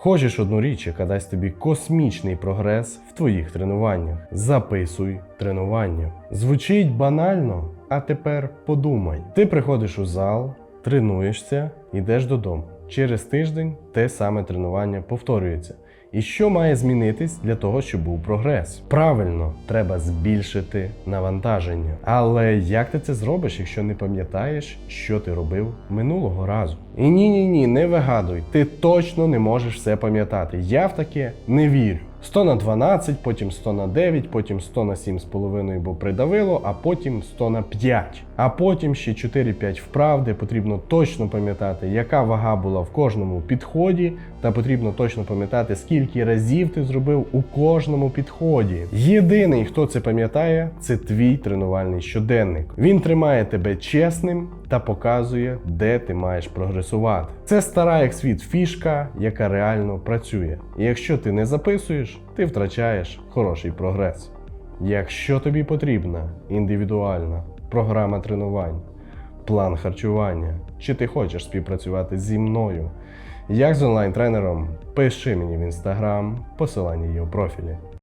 Хочеш одну річ, яка дасть тобі космічний прогрес в твоїх тренуваннях. Записуй тренування. Звучить банально, а тепер подумай. Ти приходиш у зал, тренуєшся, йдеш додому. Через тиждень те саме тренування повторюється. І що має змінитись для того, щоб був прогрес? Правильно, треба збільшити навантаження. Але як ти це зробиш, якщо не пам'ятаєш, що ти робив минулого разу? І ні, ні, ні, не вигадуй, ти точно не можеш все пам'ятати. Я в таке не вірю. 100 на 12, потім 100 на 9, потім 100 на 7,5, бо придавило, а потім 100 на 5. А потім ще 4-5 вправ, де потрібно точно пам'ятати, яка вага була в кожному підході, та потрібно точно пам'ятати, скільки разів ти зробив у кожному підході. Єдиний, хто це пам'ятає, це твій тренувальний щоденник. Він тримає тебе чесним та показує, де ти маєш прогресувати. Це стара як світ фішка, яка реально працює. І якщо ти не записуєш, ти втрачаєш хороший прогрес. Якщо тобі потрібна індивідуальна програма тренувань, план харчування, чи ти хочеш співпрацювати зі мною, як з онлайн-тренером, пиши мені в інстаграм, посилання є у профілі.